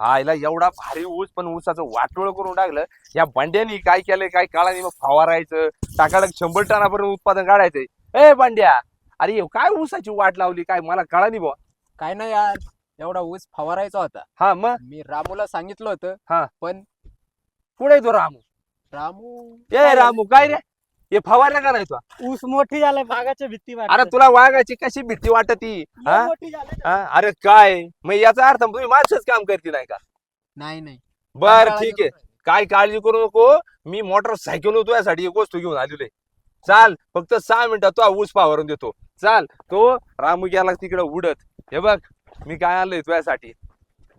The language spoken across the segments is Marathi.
हा हिला एवढा भारी ऊस पण ऊसाचं वाटोळ करून टाकलं. या बंड्यानी काय केलंय काय काळाने मग फवारायचं? टाकाडक शंभर टनापर्यंत उत्पादन काढायचंय. ए बंड्या अरे काय ऊसाची वाट लावली? काय मला कळा बुवा. काय नाही यार एवढा ऊस फवारायचा होता. हा मग? मी रामूला सांगितलं होतं हा. पण पुढे तो रामू? रामू ए रामू काय रे? हे फवारला का नाही तुला ऊस मोठी झालाय भागाच्या भीती वाटते. अरे तुला वाघाची कशी भीती वाटती? लय हा? मोठी झाली हा? अरे काय? मग याचा अर्थ तुम्ही माणसंच काम करते नाही का? नाही नाही. बर ठीक आहे. काय काळजी करू नको. मी मोटरसायकल होतो यासाठी एक वस्तू घेऊन आलेलो आहे चाल फक्त सहा मिनिटात तो ऊस पावरून देतो. चाल तो रामू गेला तिकडे उडत. हे बघ मी काय आणलंय तुझ्यासाठी?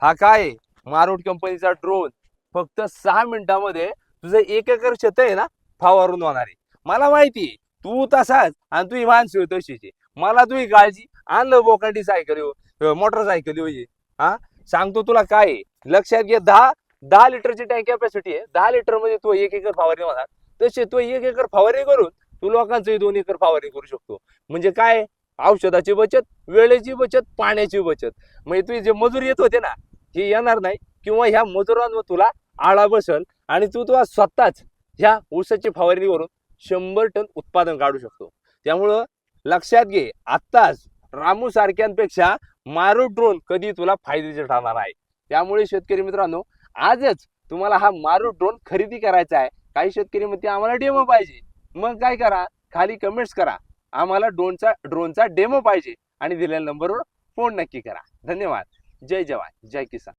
हा काय आहे? मारुट कंपनीचा ड्रोन फक्त सहा मिनिटामध्ये तुझं एक एकर शेत आहे ना फावरून होणार. आहे मला माहिती तू तसाच आणि तू माणसं तशीची. मला तुही काळजी आणलं बोकांडी सायकल हो, मोटरसायकल येऊ हा. सांगतो तुला काय लक्षात घे दहा दहा लिटरची टँक कॅपॅसिटी आहे दहा लिटरमध्ये तू एक एकर फवारणी होणार. तसे तू एक एकर फवारणी करून तू लोकांचंही दोन एकर फवारणी करू शकतो. म्हणजे काय? औषधाची बचत वेळेची बचत पाण्याची बचत. म्हणजे तुझे जे मजूर येत होते ना हे येणार नाही किंवा ह्या मजुरांवर तुला आळा बसल आणि तू तुला स्वतःच ह्या ऊसाची फवारणी करून शंभर टन उत्पादन काढू शकतो. त्यामुळं लक्षात घे आत्ताच रामू सारख्यांपेक्षा मारू ड्रोन कधी तुला फायद्याचे ठरणार आहे. त्यामुळे शेतकरी मित्रांनो आजच तुम्हाला हा मारू ड्रोन खरेदी करायचा आहे. काही शेतकरी म्हणते आम्हाला डेमो पाहिजे. मग काय करा खाली कमेंट्स करा. आम्हाला ड्रोनचा ड्रोनचा डेमो पाहिजे. आणि दिलेल्या नंबरवर फोन नक्की करा. धन्यवाद. जय जवान. जय किसान.